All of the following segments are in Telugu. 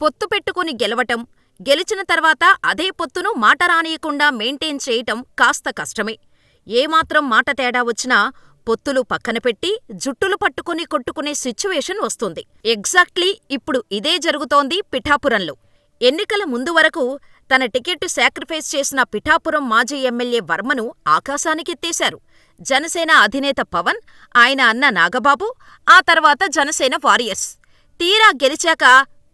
పొత్తు పెట్టుకుని గెలవటం, గెలిచిన తర్వాత అదే పొత్తును మాట రానీయకుండా మెయింటైన్ చేయటం కాస్త కష్టమే. ఏమాత్రం మాట తేడా వచ్చినా పొత్తులు పక్కనపెట్టి జుట్టులు పట్టుకుని కొట్టుకునే సిచ్యువేషన్ వస్తుంది. ఎగ్జాక్ట్లీ ఇప్పుడు ఇదే జరుగుతోంది పిఠాపురంలో. ఎన్నికల ముందు వరకు తన టికెట్టు సాక్రిఫైస్ చేసిన పిఠాపురం మాజీ ఎమ్మెల్యే వర్మను ఆకాశానికెత్తేశారు. జనసేన అధినేత పవన్, ఆయన అన్న నాగబాబు, ఆ తర్వాత జనసేన వారియర్స్. తీరా గెలిచాక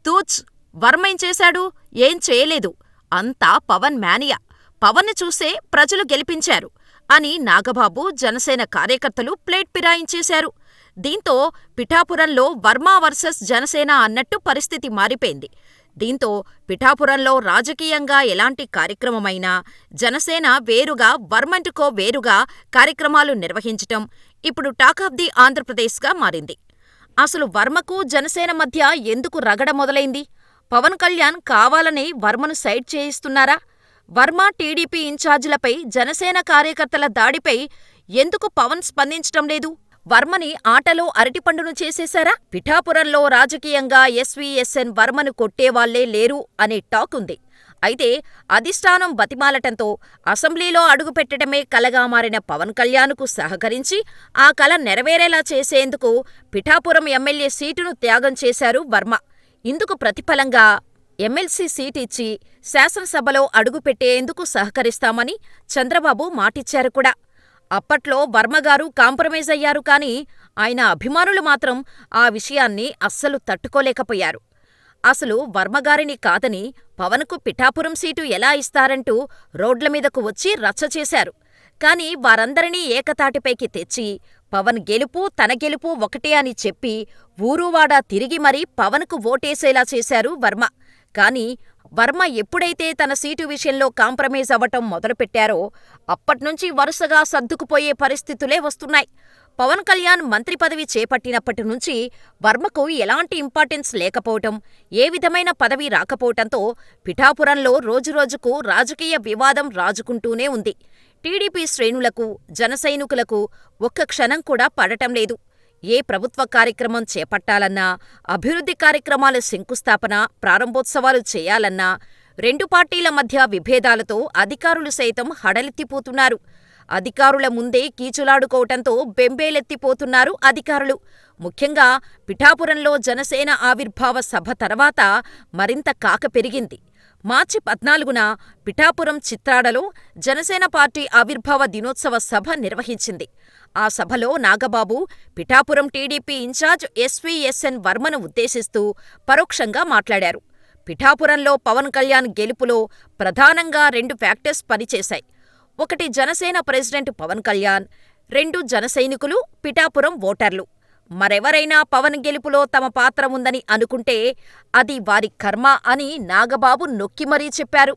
తూచ్ వర్మేం చేశాడు? ఏం చేయలేదు. అంతా పవన్ మేనియా. పవన్ను చూసే ప్రజలు గెలిపించారు అని నాగబాబు, జనసేన కార్యకర్తలు ప్లేట్ ఫిరాయించేశారు. దీంతో పిఠాపురంలో వర్మ వర్సెస్ జనసేన అన్నట్టు పరిస్థితి మారిపోయింది. దీంతో పిఠాపురంలో రాజకీయంగా ఎలాంటి కార్యక్రమమైనా జనసేన వేరుగా వర్మంటుకో వేరుగా కార్యక్రమాలు నిర్వహించటం ఇప్పుడు టాక్ ఆఫ్ ది ఆంధ్రప్రదేశ్గా మారింది. అసలు వర్మకు జనసేన మధ్య ఎందుకు రగడ మొదలైంది? పవన్ కళ్యాణ్ కావాలని వర్మను సైడ్ చేయిస్తున్నారా? వర్మ, టీడీపీ ఇన్ఛార్జీలపై జనసేన కార్యకర్తల దాడిపై ఎందుకు పవన్ స్పందించటం లేదు? వర్మని ఆటలో అరటిపండును చేసేశారా? పిఠాపురంలో రాజకీయంగా ఎస్వీఎస్ఎన్ వర్మను కొట్టేవాళ్ళే లేరు అనే టాక్ ఉంది. అయితే అధిష్టానం బతిమాలటంతో అసెంబ్లీలో అడుగుపెట్టడమే కలగా మారిన పవన్ కళ్యాణ్కు సహకరించి ఆ కల నెరవేరేలా చేసేందుకు పిఠాపురం ఎమ్మెల్యే సీటును త్యాగం చేశారు వర్మ. ఇందుకు ప్రతిఫలంగా ఎమ్మెల్సీ సీట్ ఇచ్చి శాసనసభలో అడుగుపెట్టేందుకు సహకరిస్తామని చంద్రబాబు మాటిచ్చారు కూడా. అప్పట్లో వర్మగారు కాంప్రమైజ్ అయ్యారు కానీ ఆయన అభిమానులు మాత్రం ఆ విషయాన్ని అస్సలు తట్టుకోలేకపోయారు. అసలు వర్మగారిని కాదని పవన్కు పిఠాపురం సీటు ఎలా ఇస్తారంటూ రోడ్లమీదకు వచ్చి రచ్చ చేశారు. కానీ వారందరినీ ఏకతాటిపైకి తెచ్చి పవన్ గెలుపు తన గెలుపు ఒకటే అని చెప్పి ఊరూవాడా తిరిగి మరీ పవన్కు ఓటేసేలా చేశారు వర్మ. కానీ వర్మ ఎప్పుడైతే తన సీటు విషయంలో కాంప్రమైజ్ అవ్వటం మొదలుపెట్టారో అప్పట్నుంచి వరుసగా సర్దుకుపోయే పరిస్థితులే వస్తున్నాయి. పవన్ కళ్యాణ్ మంత్రి పదవి చేపట్టినప్పటి నుంచి వర్మకు ఎలాంటి ఇంపార్టెన్స్ లేకపోవటం, ఏ విధమైన పదవి రాకపోవటంతో పిఠాపురంలో రోజురోజుకు రాజకీయ వివాదం రాజుకుంటూనే ఉంది. టీడీపీ శ్రేణులకు, జనసైనికులకు ఒక్క క్షణం కూడా పడటం లేదు. ఏ ప్రభుత్వ కార్యక్రమం చేపట్టాలన్నా, అభివృద్ధి కార్యక్రమాల శంకుస్థాపన, ప్రారంభోత్సవాలు చేయాలన్నా రెండు పార్టీల మధ్య విభేదాలతో అధికారులు సైతం హడలెత్తిపోతున్నారు. అధికారుల ముందే కీచులాడుకోవటంతో బెంబేలెత్తిపోతున్నారు అధికారులు. ముఖ్యంగా పిఠాపురంలో జనసేన ఆవిర్భావ సభ తర్వాత మరింత కాక పెరిగింది. మార్చి పద్నాలుగున పిఠాపురం చిత్రాడలో జనసేన పార్టీ ఆవిర్భావ దినోత్సవ సభ నిర్వహించింది. ఆ సభలో Nagababu Pithapuram TDP incharge SVSN వర్మను ఉద్దేశిస్తూ పరోక్షంగా మాట్లాడారు. పిఠాపురంలో పవన్ కళ్యాణ్ గెలుపులో ప్రధానంగా రెండు ఫ్యాక్టర్స్ పనిచేశాయి. ఒకటి జనసేన ప్రెసిడెంట్ పవన్ కళ్యాణ్, రెండు జనసైనికులు, పిఠాపురం ఓటర్లు. మరెవరైనా పవన్ గెలుపులో తమ పాత్ర ఉందని అనుకుంటే అది వారి కర్మ అని నాగబాబు నొక్కి మరీ చెప్పారు.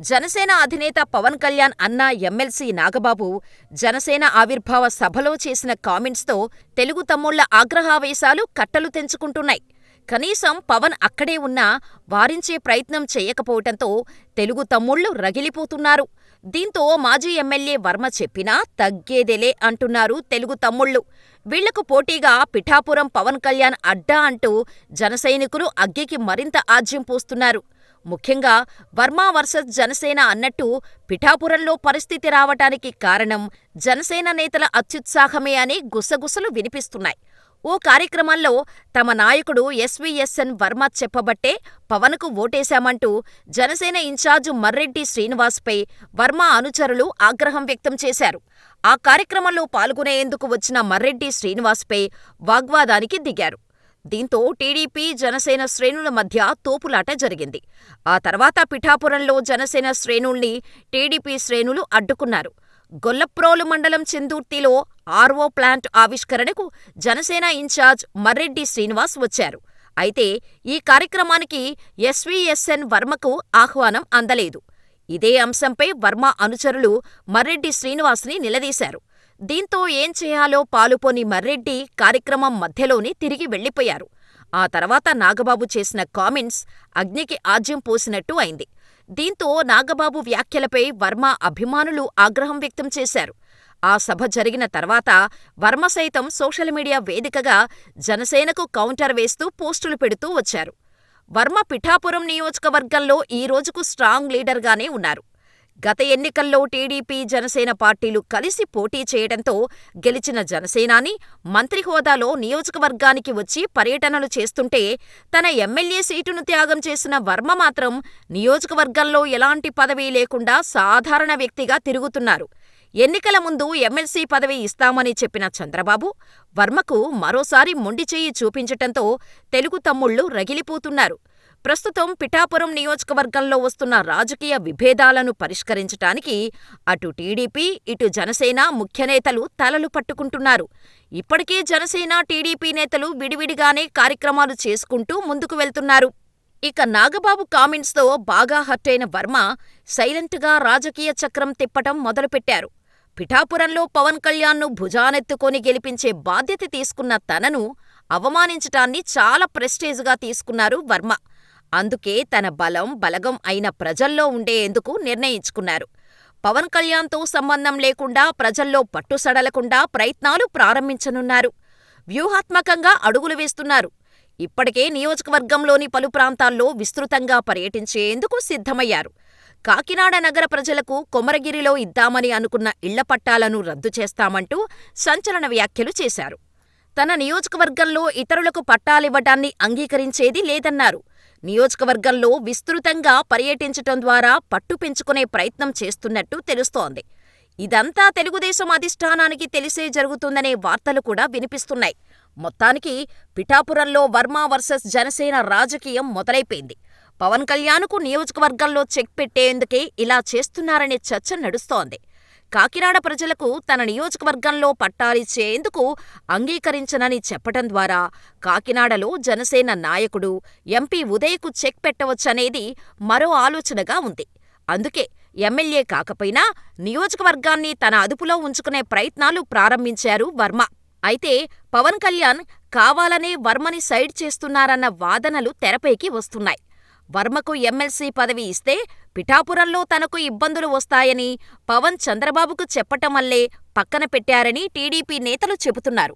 జనసేన అధినేత పవన్ కళ్యాణ్ అన్న ఎమ్మెల్సీ నాగబాబు జనసేన ఆవిర్భావ సభలో చేసిన కామెంట్స్తో తెలుగు తమ్ముళ్ళ ఆగ్రహావేశాలు కట్టలు తెంచుకుంటున్నాయి. కనీసం పవన్ అక్కడే ఉన్నా వారించే ప్రయత్నం చేయకపోవటంతో తెలుగు తమ్ముళ్ళు రగిలిపోతున్నారు. దీంతో మాజీ ఎమ్మెల్యే వర్మ చెప్పినా తగ్గేదేలే అంటున్నారు తెలుగు తమ్ముళ్ళు. వీళ్ళకు పోటీగా పిఠాపురం పవన్ కళ్యాణ్ అడ్డా అంటూ జనసైనికులు అగ్గికి మరింత ఆజ్యం పోస్తున్నారు. ముఖ్యంగా వర్మ వర్సెస్ జనసేన అన్నట్టు పిఠాపురంలో పరిస్థితి రావటానికి కారణం జనసేన నేతల అత్యుత్సాహమే అనే గుసగుసలు వినిపిస్తున్నాయి. ఓ కార్యక్రమంలో తమ నాయకుడు ఎస్వీఎస్ఎన్ వర్మ చెప్పబట్టే పవన్కు ఓటేశామంటూ జనసేన ఇన్ఛార్జ్ మర్రెడ్డి శ్రీనివాస్పై వర్మ అనుచరులు ఆగ్రహం వ్యక్తం చేశారు. ఆ కార్యక్రమంలో పాల్గొనేందుకు వచ్చిన మర్రెడ్డి శ్రీనివాస్పై వాగ్వాదానికి దిగారు. దీంతో టీడీపీ, జనసేన శ్రేణుల మధ్య తోపులాట జరిగింది. ఆ తర్వాత పిఠాపురంలో జనసేన శ్రేణుల్ని టీడీపీ శ్రేణులు అడ్డుకున్నారు. గొల్లప్రోలు మండలం చెందుర్తిలో ఆర్వో ప్లాంట్ ఆవిష్కరణకు జనసేన ఇన్ఛార్జ్ మర్రెడ్డి శ్రీనివాస్ వచ్చారు. అయితే ఈ కార్యక్రమానికి ఎస్వీఎస్ఎన్ వర్మకు ఆహ్వానం అందలేదు. ఇదే అంశంపై వర్మ అనుచరులు మర్రెడ్డి శ్రీనివాస్ని నిలదీశారు. దీంతో ఏం చేయాలో పాలుపోని మర్రెడ్డి కార్యక్రమం మధ్యలోనే తిరిగి వెళ్ళిపోయారు. ఆ తర్వాత నాగబాబు చేసిన కామెంట్స్ అగ్నికి ఆజ్యం పోసినట్టు అయింది. దీంతో నాగబాబు వ్యాఖ్యలపై వర్మ అభిమానులు ఆగ్రహం వ్యక్తం చేశారు. ఆ సభ జరిగిన తర్వాత వర్మ సైతం సోషల్ మీడియా వేదికగా జనసేనకు కౌంటర్ వేస్తూ పోస్టులు పెడుతూ వచ్చారు. వర్మ పిఠాపురం నియోజకవర్గంలో ఈ రోజుకు స్ట్రాంగ్ లీడర్గానే ఉన్నారు. గత ఎన్నికల్లో టీడీపీ, జనసేన పార్టీలు కలిసి పోటీ చేయడంతో గెలిచిన జనసేనాని మంత్రి హోదాలో నియోజకవర్గానికి వచ్చి పర్యటనలు చేస్తుంటే తన ఎమ్మెల్యే సీటును త్యాగం చేసిన వర్మ మాత్రం నియోజకవర్గంలో ఎలాంటి పదవీ లేకుండా సాధారణ వ్యక్తిగా తిరుగుతున్నారు. ఎన్నికల ముందు ఎమ్మెల్సీ పదవి ఇస్తామని చెప్పిన చంద్రబాబు, వర్మకు మరోసారి మొండిచెయ్యి చూపించటంతో తెలుగు తమ్ముళ్ళు రగిలిపోతున్నారు. ప్రస్తుతం పిఠాపురం నియోజకవర్గంలో వస్తున్న రాజకీయ విభేదాలను పరిష్కరించటానికి అటు టీడీపీ, ఇటు జనసేన ముఖ్యనేతలు తలలు పట్టుకుంటున్నారు. ఇప్పటికే జనసేన, టీడీపీ నేతలు విడివిడిగానే కార్యక్రమాలు చేసుకుంటూ ముందుకు వెళ్తున్నారు. ఇక నాగబాబు కామెంట్స్తో బాగా హర్టైన వర్మ సైలెంట్గా రాజకీయ చక్రం తిప్పటం మొదలుపెట్టారు. పిఠాపురంలో పవన్ కళ్యాణ్ను భుజానెత్తుకొని గెలిపించే బాధ్యత తీసుకున్న తనను అవమానించటాన్ని చాలా ప్రెస్టేజ్గా తీసుకున్నారు వర్మ. అందుకే తన బలం, బలగం అయిన ప్రజల్లో ఉండేందుకు నిర్ణయించుకున్నారు. పవన్ కళ్యాణ్తో సంబంధం లేకుండా ప్రజల్లో పట్టుసడలకుండా ప్రయత్నాలు ప్రారంభించనున్నారు. వ్యూహాత్మకంగా అడుగులు వేస్తున్నారు. ఇప్పటికే నియోజకవర్గంలోని పలు ప్రాంతాల్లో విస్తృతంగా పర్యటించేందుకు సిద్ధమయ్యారు. కాకినాడ నగర ప్రజలకు కొమరగిరిలో ఇద్దామని అనుకున్న ఇళ్ళ పట్టాలను రద్దు చేస్తామంటూ సంచలన వ్యాఖ్యలు చేశారు. తన నియోజకవర్గంలో ఇతరులకు పట్టాలివ్వటాన్ని అంగీకరించేది లేదన్నారు. నియోజకవర్గంలో విస్తృతంగా పర్యటించటం ద్వారా పట్టు పెంచుకునే ప్రయత్నం చేస్తున్నట్టు తెలుస్తోంది. ఇదంతా తెలుగుదేశం అధిష్ఠానానికి తెలిసే జరుగుతుందనే వార్తలు కూడా వినిపిస్తున్నాయి. మొత్తానికి పిఠాపురంలో వర్మ వర్సెస్ జనసేన రాజకీయం మొదలైపోయింది. పవన్ కళ్యాణ్కు నియోజకవర్గంలో చెక్ పెట్టేందుకే ఇలా చేస్తున్నారనే చర్చ నడుస్తోంది. కాకినాడ ప్రజలకు తన నియోజకవర్గంలో పట్టాలిచ్చేందుకు అంగీకరించనని చెప్పటం ద్వారా కాకినాడలో జనసేన నాయకుడు, ఎంపీ ఉదయ్కు చెక్ పెట్టవచ్చనేది మరో ఆలోచనగా ఉంది. అందుకే ఎమ్మెల్యే కాకపోయినా నియోజకవర్గాన్ని తన అదుపులో ఉంచుకునే ప్రయత్నాలు ప్రారంభించారు వర్మ. అయితే పవన్ కళ్యాణ్ కావాలనే వర్మని సైడ్ చేస్తున్నారన్న వాదనలు తెరపైకి వస్తున్నాయి. వర్మకు ఎమ్మెల్సీ పదవి ఇస్తే పిఠాపురంలో తనకు ఇబ్బందులు వస్తాయని పవన్ చంద్రబాబుకు చెప్పటం వల్లే పక్కన పెట్టారని టీడీపీ నేతలు చెబుతున్నారు.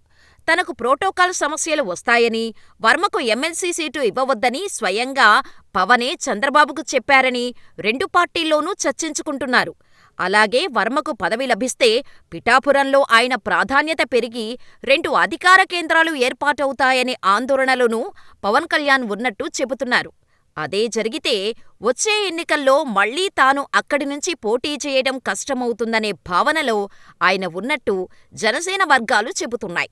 తనకు ప్రోటోకాల్ సమస్యలు వస్తాయని, వర్మకు ఎమ్మెల్సీ సీటు ఇవ్వవద్దని స్వయంగా పవనే చంద్రబాబుకు చెప్పారని రెండు పార్టీల్లోనూ చర్చించుకుంటున్నారు. అలాగే వర్మకు పదవి లభిస్తే పిఠాపురంలో ఆయన ప్రాధాన్యత పెరిగి రెండు అధికార కేంద్రాలు ఏర్పాటవుతాయనే ఆందోళనలోనూ పవన్ కళ్యాణ్ ఉన్నట్టు చెబుతున్నారు. అదే జరిగితే వచ్చే ఎన్నికల్లో మళ్ళీ తాను అక్కడి నుంచి పోటీ చేయడం కష్టమవుతుందనే భావనలో ఆయన ఉన్నట్టు జనసేన వర్గాలు చెబుతున్నాయి.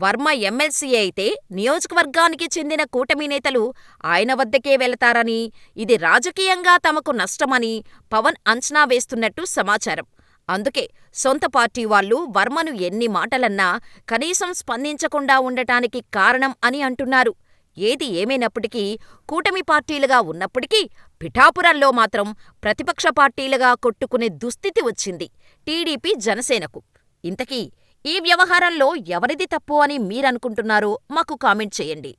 వర్మ ఎమ్మెల్సీ అయితే నియోజకవర్గానికి చెందిన కూటమి నేతలు ఆయన వద్దకే వెళతారని, ఇది రాజకీయంగా తమకు నష్టమని పవన్ అంచనా వేస్తున్నట్టు సమాచారం. అందుకే సొంత పార్టీ వాళ్ళు వర్మను ఎన్ని మాటలన్నా కనీసం స్పందించకుండా ఉండటానికి కారణం అని అంటున్నారు. ఏది ఏమైనప్పటికీ కూటమి పార్టీలుగా ఉన్నప్పటికీ పిఠాపురంలో మాత్రం ప్రతిపక్ష పార్టీలుగా కొట్టుకునే దుస్థితి వచ్చింది టీడీపీ, జనసేనకు. ఇంతకీ ఈ వ్యవహారంలో ఎవరిది తప్పు అని మీరనుకుంటున్నారో మాకు కామెంట్ చేయండి.